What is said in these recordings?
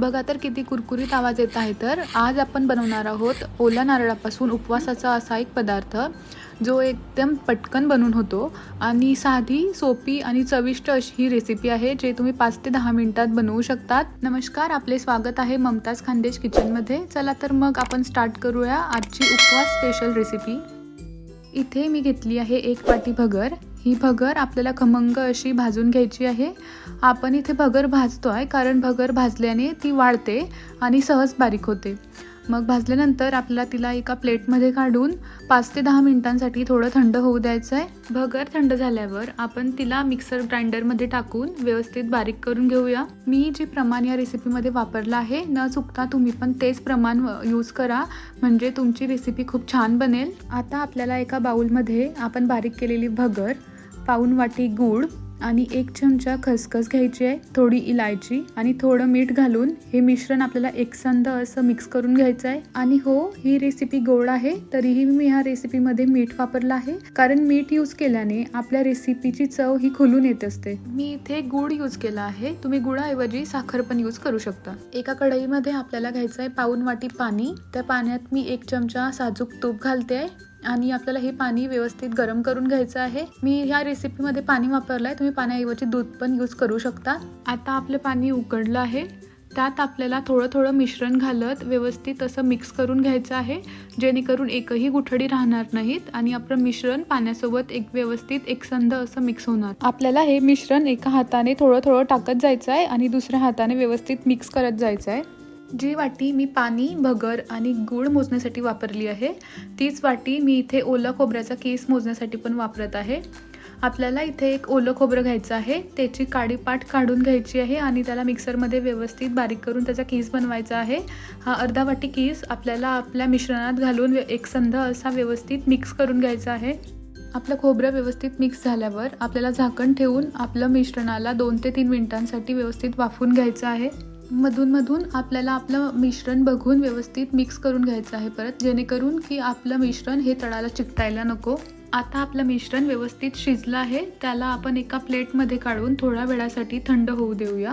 बघा तर किती कुरकुरीत आवाज येत आहे तर. आज आपण बनवणार आहोत ओला नारळापासून उपवासाचा असा एक पदार्थ जो एकदम पटकन बनून होतो आणि साधी सोपी आणि चविष्ट अशी ही रेसिपी आहे जे तुम्ही पाच ते दहा मिनिटात बनवू शकतात. नमस्कार आपले स्वागत आहे ममताज खानदेश किचनमध्ये चला तर मग आपण स्टार्ट करूया आजची उपवास स्पेशल रेसिपी इथे मी घेतली आहे एक वाटी भगर. ही भगर आपल्याला खमंग अशी भाजून घ्यायची आहे. आपण इथे भगर भाजतो आहे कारण भगर भाजल्याने ती वाढते आणि सहज बारीक होते. मग भाजल्यानंतर आपल्याला तिला एका प्लेटमध्ये काढून पाच ते दहा मिनिटांसाठी थोडं थंड होऊ द्यायचं आहे भगर थंड झाल्यावर आपण तिला मिक्सर ग्राइंडरमध्ये टाकून व्यवस्थित बारीक करून घेऊया. मी जे प्रमाण या रेसिपीमध्ये वापरलं आहे न चुकता तुम्ही पण तेच प्रमाण यूज करा. म्हणजे तुमची रेसिपी खूप छान बनेल. आता आपल्याला एका बाऊलमध्ये आपण बारीक केलेली भगर पाऊन वाटी गूळ आणि एक चमचा खसखस घ्यायची आहे थोडी इलायची आणि थोडं मीठ घालून हे मिश्रण आपल्याला एकसंध असं मिक्स करून घ्यायचं आहे. आणि हो ही रेसिपी गोड आहे तरीही मी ह्या रेसिपीमध्ये मीठ वापरलं आहे. कारण मीठ यूज केल्याने आपल्या रेसिपीची चव ही खुलून येत असते. मी इथे गुळ यूज केला आहे. तुम्ही गुळाऐवजी साखर पण यूज करू शकता. एका कढईमध्ये आपल्याला घ्यायचं आहे पाऊन वाटी पाणी. त्या पाण्यात मी एक चमचा साजूक तूप घालते आहे. आणि आपल्याला हे पाणी व्यवस्थित गरम करून घ्यायचं आहे. मी ह्या रेसिपीमध्ये पाणी वापरलं आहे तुम्ही पाण्याऐवजी दूध पण यूज करू शकता. आता आपलं पाणी उकडलं आहे. त्यात आपल्याला थोडं थोडं मिश्रण घालत व्यवस्थित असं मिक्स करून घ्यायचं आहे. जेणेकरून एकही गुठडी राहणार नाहीत आणि आपलं मिश्रण पाण्यासोबत एक व्यवस्थित एकसंध असं मिक्स होणार. आपल्याला हे मिश्रण एका हाताने थोडं थोडं टाकत जायचं आहे आणि दुसऱ्या हाताने व्यवस्थित मिक्स करत जायचं आहे जी वाटी मी पाणी भगर आणि गूळ मोजण्यासाठी वापरली आहे तीच वाटी मी इथे ओलं खोबऱ्याचा केस मोजण्यासाठी पण वापरत आहे. आपल्याला इथे एक ओलं खोबरं घ्यायचं आहे त्याची काडी पाट काढून घ्यायची आहे आणि त्याला मिक्सरमध्ये व्यवस्थित बारीक करून त्याचा कीस बनवायचा आहे. हा अर्धा वाटी कीस आपल्याला आपल्या मिश्रणात घालून एकसंध असा व्यवस्थित मिक्स करून घ्यायचा आहे. आपलं खोबरं व्यवस्थित मिक्स झाल्यावर आपल्याला झाकण ठेवून आपलं मिश्रणाला दोन ते तीन मिनिटांसाठी व्यवस्थित वाफून घ्यायचं आहे. मधून मधून आपल्याला आपलं मिश्रण बघून व्यवस्थित मिक्स करून घ्यायचं आहे परत. जेणेकरून की आपलं मिश्रण हे तळाला चिकटायला नको. आता आपलं मिश्रण व्यवस्थित शिजलं आहे. त्याला आपण एका प्लेटमध्ये काढून थोड्या वेळासाठी थंड होऊ देऊया.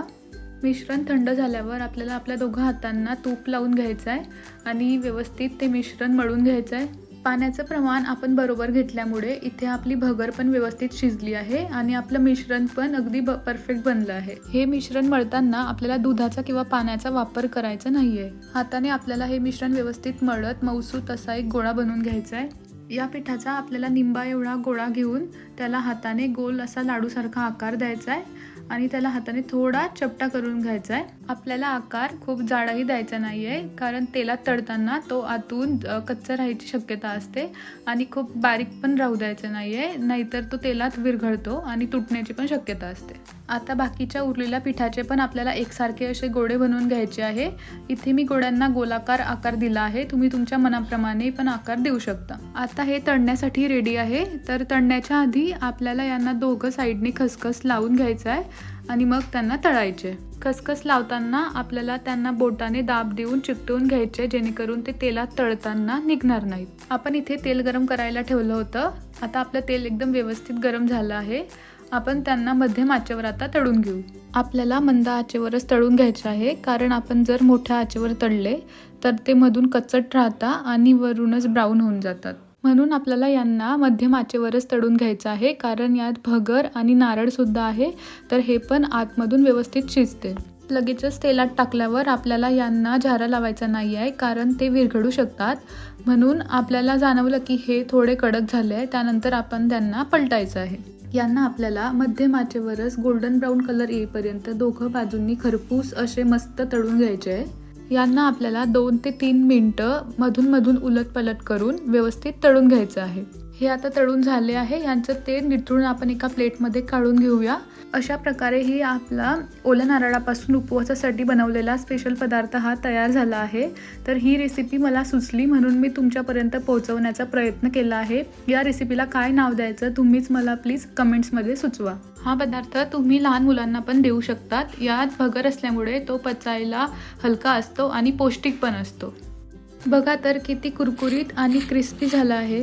मिश्रण थंड झाल्यावर आपल्याला आपल्या दोघं हातांना तूप लावून घ्यायचं आहे आणि व्यवस्थित ते मिश्रण मळून घ्यायचं आहे पाण्याचं प्रमाण आपण बरोबर घेतल्यामुळे इथे आपली भगर पण व्यवस्थित शिजली आहे आणि आपलं मिश्रण पण अगदी ब परफेक्ट बनलं आहे. हे मिश्रण मळताना आपल्याला दुधाचा किंवा पाण्याचा वापर करायचा नाही आहे हाताने आपल्याला हे मिश्रण व्यवस्थित मळत मऊसूत असा एक गोळा बनवून घ्यायचा आहे या पिठाचा आपल्याला निंबा एवढा गोळा घेऊन त्याला हाताने गोल असा लाडूसारखा आकार द्यायचा आहे आणि त्याला हाताने थोडा चपटा करून घ्यायचा आहे आपल्याला आकार खूप जाडाही द्यायचा नाही आहे कारण तेलात तळताना तो आतून कच्चा राहायची शक्यता असते आणि खूप बारीक पण राहू द्यायचा नाही आहे नाहीतर तो तेलात विरघळतो आणि तुटण्याची पण शक्यता असते. आता बाकीच्या उरलेल्या पिठाचे पण आपल्याला एकसारखे असे गोडे बनवून घ्यायचे आहे. इथे मी गोड्यांना गोलाकार आकार दिला आहे. तुम्ही तुमच्या मनाप्रमाणे पण आकार देऊ शकता. आता हे तळण्यासाठी रेडी आहे. तर तळण्याच्या आधी आपल्याला यांना दोघं साईडने खसखस लावून घ्यायचं आहे आणि मग त्यांना तळायचे. खसखस लावताना आपल्याला त्यांना बोटाने दाब देऊन चिकटवून घ्यायचे जेणेकरून ते तेलात तळताना निघणार नाहीत. आपण इथे तेल गरम करायला ठेवलं होतं. आता आपलं तेल एकदम व्यवस्थित गरम झालं आहे. आपण त्यांना मध्यम आचेवर आता तळून घेऊ. आपल्याला मंद आचेवरच तळून घ्यायचं आहे कारण आपण जर मोठ्या आचेवर तळले तर ते मधून कचट राहता आणि वरूनच ब्राऊन होऊन जातात. म्हणून आपल्याला यांना मध्यम आचेवरच तळून घ्यायचं आहे. कारण यात भगर आणि नारळसुद्धा आहे. तर हे पण आतमधून व्यवस्थित शिजते. लगेचच तेलात टाकल्यावर आपल्याला यांना झारा लावायचा नाही आहे. कारण ते विरघडू शकतात. म्हणून आपल्याला जाणवलं की हे थोडे कडक झाले आहे त्यानंतर आपण त्यांना पलटायचं आहे. यांना आपल्याला मध्यम आचेवरच गोल्डन ब्राऊन कलर येईपर्यंत दोघं बाजूंनी खरपूस असे मस्त तळून घ्यायचे आहे. यांना आपल्याला दोन ते तीन मिनटं मधून मधून उलट पलट करून व्यवस्थित तळून घ्यायचं आहे. हे आता तळून झाले आहे. यांचं तेल निथळून आपण एका प्लेटमध्ये काढून घेऊया. अशा प्रकारे ही आपला ओल्या नारळापासून उपवासासाठी बनवलेला स्पेशल पदार्थ हा तयार झाला आहे. तर ही रेसिपी मला सुचली म्हणून मी तुमच्यापर्यंत पोहोचवण्याचा प्रयत्न केला आहे. या रेसिपीला काय नाव द्यायचं तुम्हीच मला प्लीज कमेंट्समध्ये सुचवा. हा पदार्थ तुम्ही लहान मुलांना पण देऊ शकतात. यात भगर असल्यामुळे तो पचायला हलका असतो आणि पौष्टिक पण असतो. बघा तर किती कुरकुरीत आणि क्रिस्पी झालं आहे.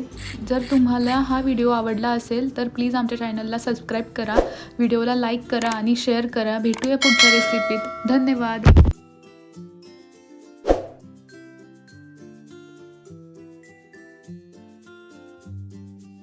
जर तुम्हाला हा व्हिडिओ आवडला असेल तर प्लीज आमच्या चॅनलला सबस्क्राईब करा. व्हिडिओला लाईक करा आणि शेअर करा. भेटूया पुढच्या रेसिपीत. धन्यवाद.